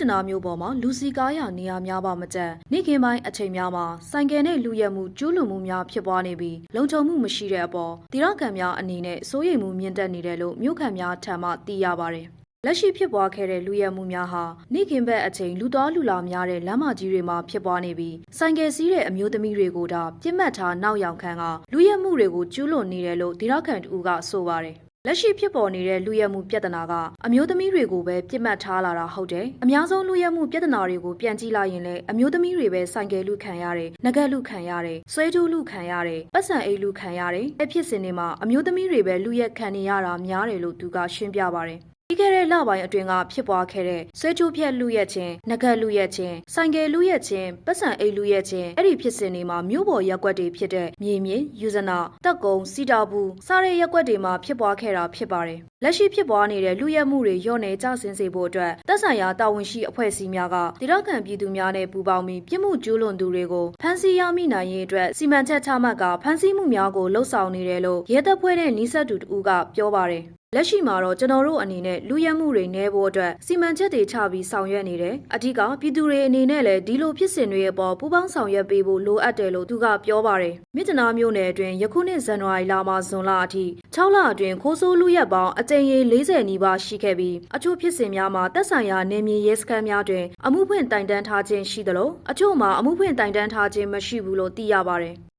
တနာမျိုးပေါ်မှာလူစီကားရနေရာများပါမကျန်နေခင်ပိုင်းအချိန်များမှာဆိုင်ကယ်နဲ့လူရဲမှုကျူးလွန်မှုများဖြစ်ပွားနေပြီးလုံခြုံမှုမရှိတဲ့အပေါ်တိရခံများအနေနဲ့စိုးရိမ်မှုမြင့်တက်နေတယ်လို့မြို့ခံများထံမှသိရပါတယ်။လက်ရှိဖြစ်ပွားခဲ့တဲ့လူရဲမှုများဟာနေခင်ဘက်အချိန်လူသားလူလာများတဲ့လမ်းမကြီးတွေမှာဖြစ်ပွားနေပြီးဆိုင်ကယ်စီးတဲ့အမျိုးသမီးတွေကိုဒါပြစ်မှတ်ထားနောက်ယောင်ခံကလူရဲမှုတွေကိုကျူးလွန်နေတယ်လို့တိရခံတူကဆိုပါတယ်။ လက်ရှိဖြစ်ပေါ်နေတဲ့လူရဲမှုပြဿနာကအမျိုးသမီးတွေကိုပဲပြစ်မှတ်ထားလာတာဟုတ်တယ်။အများဆုံးလူရဲမှုပြဿနာတွေကိုပြန်ကြည့်လိုက်ရင်လည်းအမျိုးသမီးတွေပဲဆိုင်ကယ်လူခံရတယ်၊ငကက်လူခံရတယ်၊ဆွဲတူးလူခံရတယ်၊ပတ်စံအိတ်လူခံရတယ်။အဖြစ်စဉ်တွေမှာအမျိုးသမီးတွေပဲလူရက်ခံနေရတာများတယ်လို့သူကရှင်းပြပါတယ်။ ပြီးခဲ့တဲ့လပိုင်းအတွင်းကဖြစ်ပွားခဲ့တဲ့ဆွဲချိုးဖြက်လူရက်ချင်း၊ငကက်လူရက်ချင်း၊ဆိုင်ကယ်လူရက်ချင်း၊ပတ်စံအိတ်လူရက်ချင်းအဲ့ဒီဖြစ်စဉ်တွေမှာမြို့ပေါ်ရက်ကွက်တွေဖြစ်တဲ့မြေမြင့်၊ယူဇနာ၊တက်ကုံ၊စီတာဘူးစတဲ့ရက်ကွက်တွေမှာဖြစ်ပွားခဲ့တာဖြစ်ပါတယ်။လက်ရှိဖြစ်ပွားနေတဲ့လူရက်မှုတွေညော့နေကြဆင်းစေဖို့အတွက်သက်ဆိုင်ရာတာဝန်ရှိအဖွဲ့အစည်းများကတိရခံပြည်သူများနဲ့ပူးပေါင်းပြီးပြစ်မှုကျူးလွန်သူတွေကိုဖမ်းဆီးရမိနိုင်ရေးအတွက်စီမံချက်ချမှတ်ကဖမ်းဆီးမှုများကိုလှုံ့ဆော်နေတယ်လို့ရဲတပ်ဖွဲ့တဲ့နီးစပ်သူတဦးကပြောပါတယ်။ လက်ရှိမှာတော့ကျွန်တော်တို့အနေနဲ့လူရဲမှုတွေနဲဖို့အတွက်စီမံချက်တွေချပြီးဆောင်ရွက်နေတယ်။အထူးကပြည်သူတွေအနေနဲ့လည်းဒီလိုဖြစ်စဉ်တွေရဲ့ပေါ်ပူးပေါင်းဆောင်ရွက်ပေးဖို့လိုအပ်တယ်လို့သူကပြောပါတယ်။မြစ်တနာမျိုးနယ်အတွင်းယခုနှစ်ဇန်နဝါရီလမှဇွန်လအထိ6လအတွင်းခိုးဆိုးလူရက်ပေါင်းအကြိမ်ရေ40နီးပါးရှိခဲ့ပြီးအချို့ဖြစ်စဉ်များမှာတက်ဆိုင်ရာနေမြေရဲစခန်းများတွင်အမှုဖွင့်တိုင်တန်းထားခြင်းရှိသလိုအချို့မှာအမှုဖွင့်တိုင်တန်းထားခြင်းမရှိဘူးလို့သိရပါတယ်။